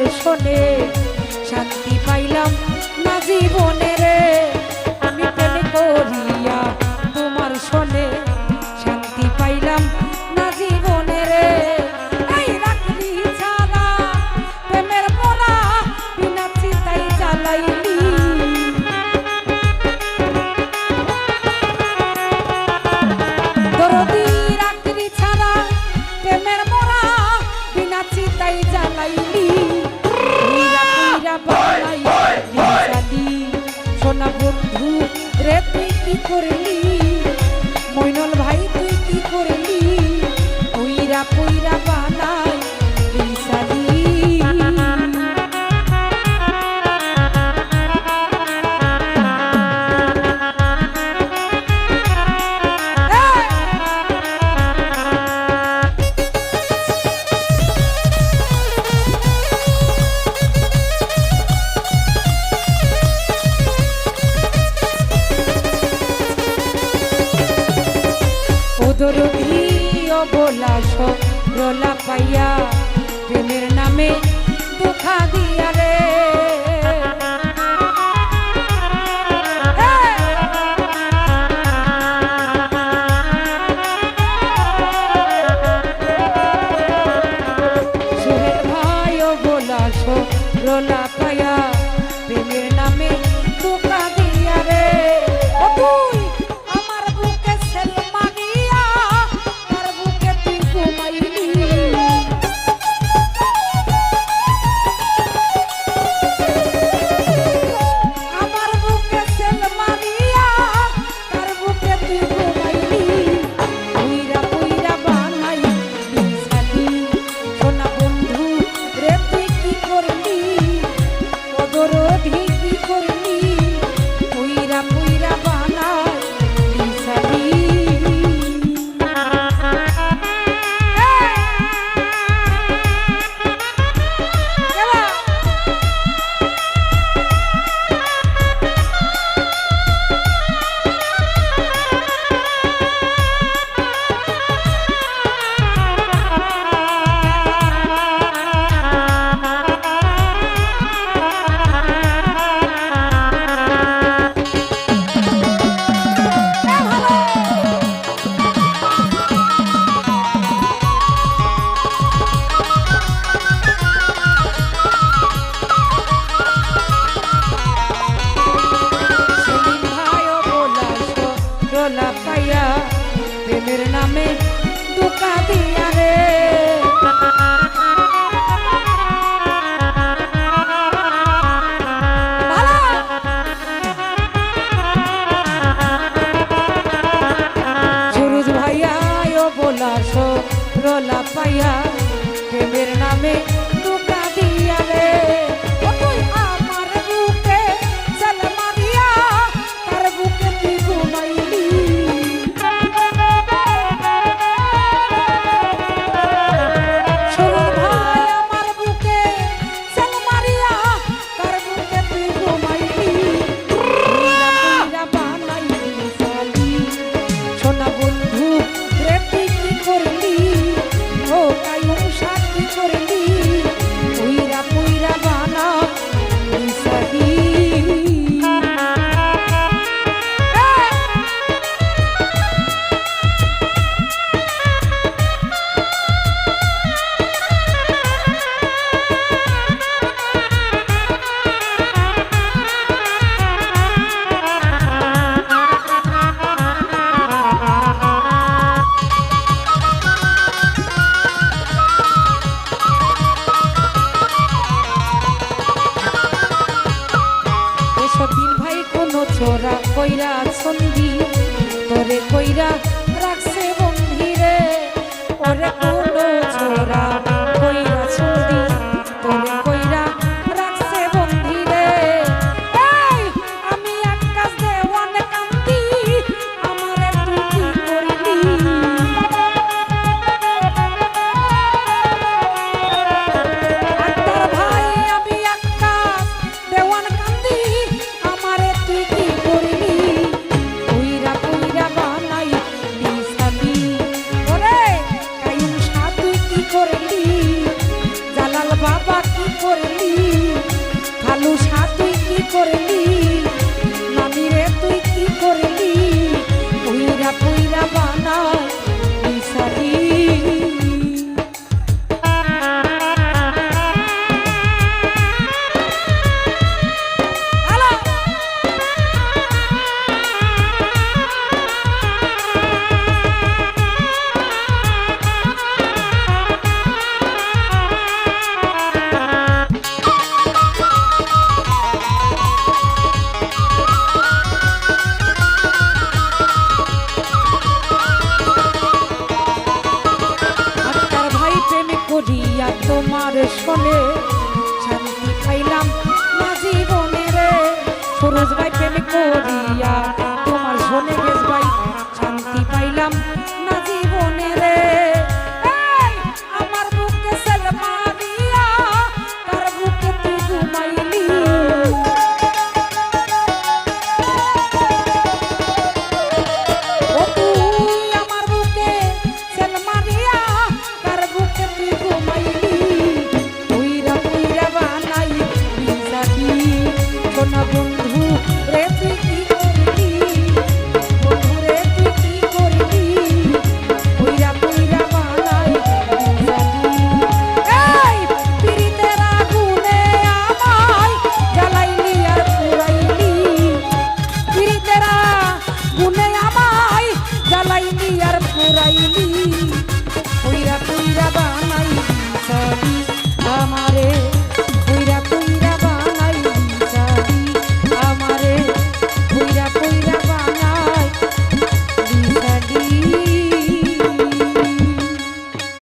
দর্শনে শান্তি পাইলাম না জীবনে। Corre. দরদি অবলা সরলা পাইয়া প্রেমের নামে দুঃখা দিয়া রে। and i Eternamente. Mira করলি? ভালো সাথে কি করলি? শোনে শান্তি খাইলাম না জীবনে রে। সরোজ ভাই প্রেম তোমার শোনে গেছ।